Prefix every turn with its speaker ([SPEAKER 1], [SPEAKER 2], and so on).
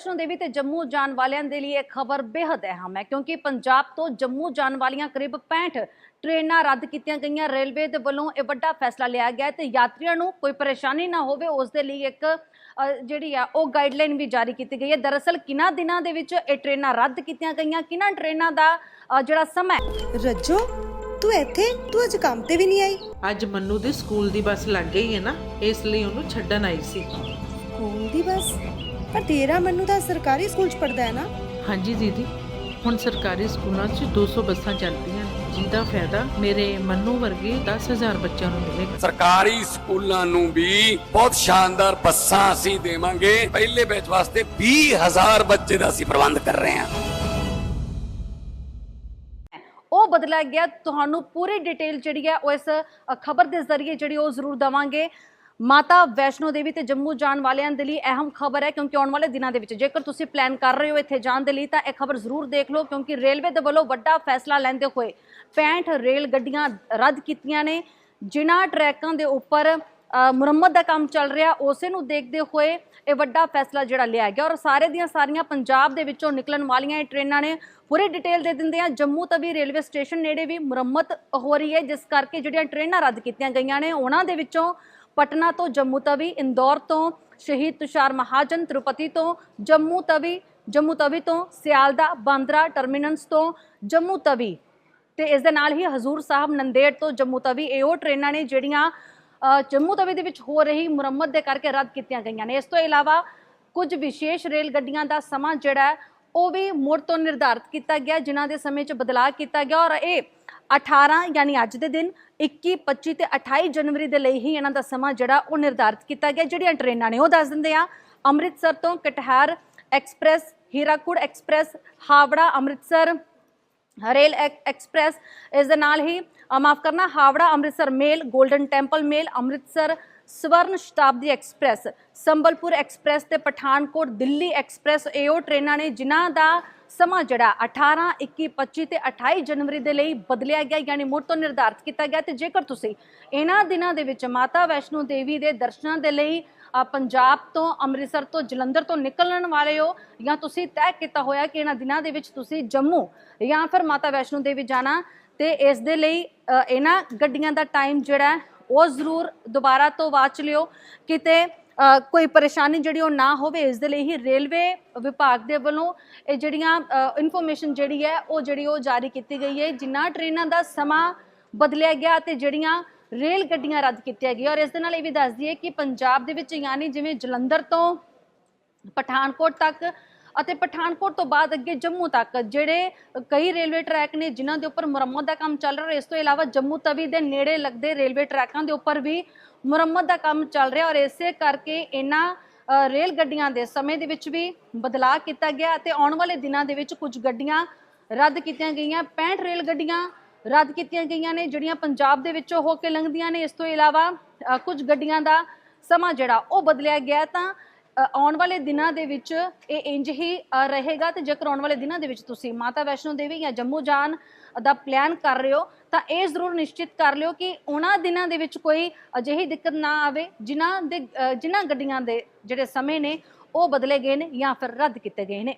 [SPEAKER 1] ਵੈਸ਼ਨੋ ਦੇਵੀ ਤੇ ਜੰਮੂ ਜਾਣ ਵਾਲਿਆਂ ਦੇ ਲਈ ਇਹ ਖਬਰ ਬੇहद ਅਹਿਮ ਹੈ ਕਿਉਂਕਿ ਪੰਜਾਬ ਤੋਂ ਜੰਮੂ ਜਾਣ ਵਾਲੀਆਂ ਕਰੀਬ 65 ਟ੍ਰੇਨਾਂ ਰੱਦ ਕੀਤੀਆਂ ਗਈਆਂ। ਰੇਲਵੇ ਦੇ ਵੱਲੋਂ ਇਹ ਵੱਡਾ ਫੈਸਲਾ ਲਿਆ ਗਿਆ ਤੇ ਯਾਤਰੀਆਂ ਨੂੰ ਕੋਈ ਪਰੇਸ਼ਾਨੀ ਨਾ ਹੋਵੇ ਉਸ ਦੇ ਲਈ ਇੱਕ ਜਿਹੜੀ ਆ ਉਹ ਗਾਈਡਲਾਈਨ ਵੀ ਜਾਰੀ ਕੀਤੀ ਗਈ ਹੈ। ਦਰਅਸਲ ਕਿਨਾਂ ਦਿਨਾਂ ਦੇ ਵਿੱਚ ਇਹ ਟ੍ਰੇਨਾਂ ਰੱਦ ਕੀਤੀਆਂ ਗਈਆਂ ਕਿਨਾਂ ਟ੍ਰੇਨਾਂ ਦਾ ਜਿਹੜਾ ਸਮਾਂ
[SPEAKER 2] ਰੱਜੋ ਤੂੰ ਇੱਥੇ ਤੂੰ ਅੱਜ ਕੰਮ ਤੇ ਵੀ ਨਹੀਂ ਆਈ।
[SPEAKER 3] ਅੱਜ ਮੰਨੂ ਦੇ ਸਕੂਲ ਦੀ ਬੱਸ ਲੱਗ ਗਈ ਹੈ ਨਾ ਇਸ ਲਈ ਉਹਨੂੰ ਛੱਡਣ ਆਈ ਸੀ।
[SPEAKER 2] ਸਕੂਲ ਦੀ ਬੱਸ? ਪਰ ਤੇਰਾ ਮੈਨੂੰ ਤਾਂ ਸਰਕਾਰੀ ਸਕੂਲ ਚ ਪੜਦਾ ਹੈ ਨਾ।
[SPEAKER 3] ਹਾਂਜੀ ਦੀਦੀ ਹੁਣ ਸਰਕਾਰੀ ਸਕੂਲਾਂ 'ਚ 200 ਬੱਸਾਂ ਚੱਲਦੀਆਂ ਜਿਹਦਾ ਫਾਇਦਾ ਮੇਰੇ ਮੰਨੂ ਵਰਗੇ 10000 ਬੱਚਿਆਂ ਨੂੰ ਮਿਲੇਗਾ।
[SPEAKER 4] ਸਰਕਾਰੀ ਸਕੂਲਾਂ ਨੂੰ ਵੀ ਬਹੁਤ ਸ਼ਾਨਦਾਰ ਬੱਸਾਂ ਅਸੀਂ ਦੇਵਾਂਗੇ। ਪਹਿਲੇ ਬੈਚ ਵਾਸਤੇ 20000 ਬੱਚੇ ਦਾ ਅਸੀਂ ਪ੍ਰਬੰਧ ਕਰ ਰਹੇ ਹਾਂ।
[SPEAKER 1] ਉਹ ਬਦਲਿਆ ਗਿਆ ਤੁਹਾਨੂੰ ਪੂਰੀ ਡਿਟੇਲ ਜਿਹੜੀ ਹੈ ਉਹ ਇਸ ਖਬਰ ਦੇ ਜ਼ਰੀਏ ਜਿਹੜੀ ਉਹ ਜ਼ਰੂਰ ਦਵਾਂਗੇ। ਮਾਤਾ ਵੈਸ਼ਨੋ ਦੇਵੀ ਤੇ ਜੰਮੂ ਜਾਣ ਵਾਲਿਆਂ ਦੇ ਲਈ ਅਹਿਮ ਖਬਰ ਹੈ, ਕਿਉਂਕਿ ਆਉਣ ਵਾਲੇ ਦਿਨਾਂ ਦੇ ਵਿੱਚ ਜੇਕਰ ਤੁਸੀਂ ਪਲਾਨ ਕਰ ਰਹੇ ਹੋ ਇੱਥੇ ਜਾਣ ਦੇ ਲਈ, ਤਾਂ ਇਹ ਖਬਰ ਜ਼ਰੂਰ ਦੇਖ ਲਓ, ਕਿਉਂਕਿ ਰੇਲਵੇ ਦੇ ਵੱਲੋਂ ਵੱਡਾ ਫੈਸਲਾ ਲੈਂਦੇ ਹੋਏ 65 ਰੇਲ ਗੱਡੀਆਂ ਰੱਦ ਕੀਤੀਆਂ ਨੇ, ਜਿਨ੍ਹਾਂ ਟਰੈਕਾਂ ਦੇ ਉੱਪਰ ਮੁਰੰਮਤ ਦਾ ਕੰਮ ਚੱਲ ਰਿਹਾ, ਉਸੇ ਨੂੰ ਦੇਖਦੇ ਹੋਏ ਇਹ ਵੱਡਾ ਫੈਸਲਾ ਜਿਹੜਾ ਲਿਆ ਗਿਆ, ਔਰ ਸਾਰੇ ਦੀਆਂ ਸਾਰੀਆਂ ਪੰਜਾਬ ਦੇ ਵਿੱਚੋਂ ਨਿਕਲਣ ਵਾਲੀਆਂ ਇਹ ਟ੍ਰੇਨਾਂ ਨੇ ਪੂਰੀ ਡਿਟੇਲ ਦੇ ਦਿੰਦੇ ਆ, ਜੰਮੂ ਤਵੀ ਰੇਲਵੇ ਸਟੇਸ਼ਨ ਨੇੜੇ ਵੀ ਮੁਰੰਮਤ ਹੋ ਰਹੀ ਹੈ, ਜਿਸ ਕਰਕੇ ਜਿਹੜੀਆਂ ਟ੍ਰੇਨਾਂ ਰੱਦ ਕੀਤੀਆਂ ਗਈਆਂ ਨੇ, ਉਹਨਾਂ ਦੇ ਵਿੱਚੋਂ ਪਟਨਾ ਤੋਂ ਜੰਮੂ ਤਵੀ, ਇੰਦੌਰ ਤੋਂ ਸ਼ਹੀਦ ਤੁਸ਼ਾਰ ਮਹਾਜਨ ਤਿਰੂਪਤੀ ਤੋਂ ਜੰਮੂ ਤਵੀ ਜੰਮੂ ਤਵੀ ਤੋਂ ਸਿਆਲਦਾ ਬਾਂਦਰਾ ਟਰਮੀਨਸ ਤੋਂ ਜੰਮੂ ਤਵੀ। ਤੇ ਇਸ ਦੇ ਨਾਲ ਹੀ ਹਜ਼ੂਰ ਸਾਹਿਬ ਨੰਦੇੜ ਤੋਂ ਜੰਮੂ ਤਵੀ, ਇਹ ਉਹ ਟ੍ਰੇਨਾਂ ਨੇ ਜਿਹੜੀਆਂ ਜੰਮੂ ਤਵੀ ਦੇ ਵਿੱਚ ਹੋ ਰਹੀ ਮੁਰੰਮਤ ਦੇ ਕਰਕੇ ਰੱਦ ਕੀਤੀਆਂ ਗਈਆਂ ਨੇ। ਇਸ ਤੋਂ ਇਲਾਵਾ ਕੁਝ ਵਿਸ਼ੇਸ਼ ਰੇਲ ਗੱਡੀਆਂ ਦਾ ਸਮਾਂ ਜਿਹੜਾ ਉਹ ਵੀ ਮੁੜ ਤੋਂ ਨਿਰਧਾਰਤ ਕੀਤਾ ਗਿਆ, ਜਿਨ੍ਹਾਂ ਦੇ ਸਮੇਂ 'ਚ ਬਦਲਾਅ ਕੀਤਾ ਗਿਆ ਔਰ ਇਹ 18 ਯਾਨੀ ਅੱਜ ਦੇ ਦਿਨ 21 25 ਤੇ 28 ਜਨਵਰੀ ਦੇ ਲਈ ਹੀ ਇਹਨਾਂ ਦਾ ਸਮਾਂ ਜਿਹੜਾ ਉਹ ਨਿਰਧਾਰਿਤ ਕੀਤਾ ਗਿਆ। ਜਿਹੜੀਆਂ ਟ੍ਰੇਨਾਂ ਨੇ ਉਹ ਦੱਸ ਦਿੰਦੇ ਆ, ਅੰਮ੍ਰਿਤਸਰ ਤੋਂ Katihar express, Hirakud express, Howrah Amritsar, rail ਐਕ- express, ਇਸ ਦੇ ਨਾਲ ਹੀ ਮਾਫ ਕਰਨਾ, Howrah Amritsar mail Golden Temple mail, Amritsar Swarn Shatabdi express, Sambalpur express ਤੇ ਪਠਾਨਕੋਟ ਦਿੱਲੀ ਐਕਸਪ੍ਰੈਸ, ਇਹ ਉਹ ਟ੍ਰੇਨਾਂ ਨੇ ਜਿਨ੍ਹਾਂ ਦਾ ਸਮਾਂ ਜਿਹੜਾ 18 21 25 ਤੇ 28 ਜਨਵਰੀ ਦੇ ਲਈ ਬਦਲਿਆ ਗਿਆ, ਯਾਨੀ ਮੁੜ ਤੋਂ ਨਿਰਧਾਰਤ ਕੀਤਾ ਗਿਆ। ਤੇ ਜੇਕਰ ਤੁਸੀਂ ਇਹਨਾਂ ਦਿਨਾਂ ਦੇ ਵਿੱਚ ਮਾਤਾ ਵੈਸ਼ਨੋ ਦੇਵੀ ਦੇ ਦਰਸ਼ਨਾਂ ਦੇ ਲਈ ਪੰਜਾਬ ਤੋਂ, ਅੰਮ੍ਰਿਤਸਰ ਤੋਂ, ਜਲੰਧਰ ਤੋਂ ਨਿਕਲਣ ਵਾਲੇ ਹੋ, ਜਾਂ ਤੁਸੀਂ ਤੈਅ ਕੀਤਾ ਹੋਇਆ ਕਿ ਇਹਨਾਂ ਦਿਨਾਂ ਦੇ ਵਿੱਚ ਤੁਸੀਂ ਜੰਮੂ ਜਾਂ ਫਿਰ ਮਾਤਾ ਵੈਸ਼ਨੋ ਦੇਵੀ ਜਾਣਾ, ਤੇ ਇਸ ਦੇ ਲਈ ਇਹਨਾਂ ਗੱਡੀਆਂ ਦਾ ਟਾਈਮ ਜਿਹੜਾ ਉਹ ਜ਼ਰੂਰ ਦੁਬਾਰਾ ਤੋਂ ਵਾਚ ਲਿਓ। ਕਿਤੇ ਕੋਈ ਪਰੇਸ਼ਾਨੀ ਜਿਹੜੀ ਉਹ ਨਾ ਹੋਵੇ, ਇਸ ਦੇ ਲਈ ਹੀ ਰੇਲਵੇ ਵਿਭਾਗ ਦੇ ਵੱਲੋਂ ਇਹ ਜਿਹੜੀਆਂ ਇਨਫੋਰਮੇਸ਼ਨ ਜਿਹੜੀ ਹੈ, ਉਹ ਜਿਹੜੀ ਉਹ ਜਾਰੀ ਕੀਤੀ ਗਈ ਹੈ। ਜਿਨ੍ਹਾਂ ਟ੍ਰੇਨਾਂ ਦਾ ਸਮਾਂ ਬਦਲਿਆ ਗਿਆ ਤੇ ਜਿਹੜੀਆਂ ਰੇਲ ਗੱਡੀਆਂ ਰੱਦ ਕੀਤੀਆਂ ਗਈਆਂ। ਔਰ ਇਸ ਦੇ ਨਾਲ ਇਹ ਵੀ ਦੱਸ ਦਈਏ ਕਿ ਪੰਜਾਬ ਦੇ ਵਿੱਚ ਯਾਨੀ ਜਿਵੇਂ ਜਲੰਧਰ ਤੋਂ ਪਠਾਨਕੋਟ ਤੱਕ ਅਤੇ ਪਠਾਨਕੋਟ ਤੋਂ ਬਾਅਦ ਅੱਗੇ ਜੰਮੂ ਤੱਕ, ਜਿਹੜੇ ਕਈ ਰੇਲਵੇ ਟਰੈਕ ਨੇ ਜਿਨ੍ਹਾਂ ਦੇ ਉੱਪਰ ਮੁਰੰਮਤ ਦਾ ਕੰਮ ਚੱਲ ਰਿਹਾ, ਇਸ ਤੋਂ ਇਲਾਵਾ ਜੰਮੂ ਤਵੀ ਦੇ ਨੇੜੇ ਲੱਗਦੇ ਰੇਲਵੇ ਟਰੈਕਾਂ ਦੇ ਉੱਪਰ ਵੀ ਮੁਰੰਮਤ ਦਾ ਕੰਮ ਚੱਲ ਰਿਹਾ ਔਰ ਇਸੇ ਕਰਕੇ ਇਹਨਾਂ ਰੇਲ ਗੱਡੀਆਂ ਦੇ ਸਮੇਂ ਦੇ ਵਿੱਚ ਵੀ ਬਦਲਾਅ ਕੀਤਾ ਗਿਆ ਅਤੇ ਆਉਣ ਵਾਲੇ ਦਿਨਾਂ ਦੇ ਵਿੱਚ ਕੁਝ ਗੱਡੀਆਂ ਰੱਦ ਕੀਤੀਆਂ ਗਈਆਂ 65 ਰੇਲ ਗੱਡੀਆਂ ਰੱਦ ਕੀਤੀਆਂ ਗਈਆਂ ਨੇ, ਜਿਹੜੀਆਂ ਪੰਜਾਬ ਦੇ ਵਿੱਚੋਂ ਹੋ ਕੇ ਲੰਘਦੀਆਂ ਨੇ, ਇਸ ਤੋਂ ਇਲਾਵਾ ਕੁਝ ਗੱਡੀਆਂ ਦਾ ਸਮਾਂ ਜਿਹੜਾ ਉਹ ਬਦਲਿਆ ਗਿਆ ਤਾਂ ਆਉਣ ਵਾਲੇ ਦਿਨਾਂ ਦੇ ਵਿੱਚ ਇਹ ਇੰਜ ਹੀ ਰਹੇਗਾ ਤੇ ਜੇਕਰ ਆਉਣ ਵਾਲੇ ਦਿਨਾਂ ਦੇ ਵਿੱਚ ਤੁਸੀਂ ਮਾਤਾ ਵੈਸ਼ਨੋ ਦੇਵੀ ਜਾਂ ਜੰਮੂ ਜਾਣ ਦਾ ਪਲਾਨ ਕਰ ਰਹੇ ਹੋ, ਤਾਂ ਇਹ ਜ਼ਰੂਰ ਨਿਸ਼ਚਿਤ ਕਰ ਲਿਓ ਕਿ ਉਹਨਾਂ ਦਿਨਾਂ ਦੇ ਵਿੱਚ ਕੋਈ ਅਜਿਹੀ ਦਿੱਕਤ ਨਾ ਆਵੇ, ਜਿਨ੍ਹਾਂ ਦੇ ਜਿਨ੍ਹਾਂ ਗੱਡੀਆਂ ਦੇ ਜਿਹੜੇ ਸਮੇਂ ਨੇ, ਉਹ ਬਦਲੇ ਗਏ ਨੇ ਜਾਂ ਫਿਰ ਰੱਦ ਕੀਤੇ ਗਏ ਨੇ।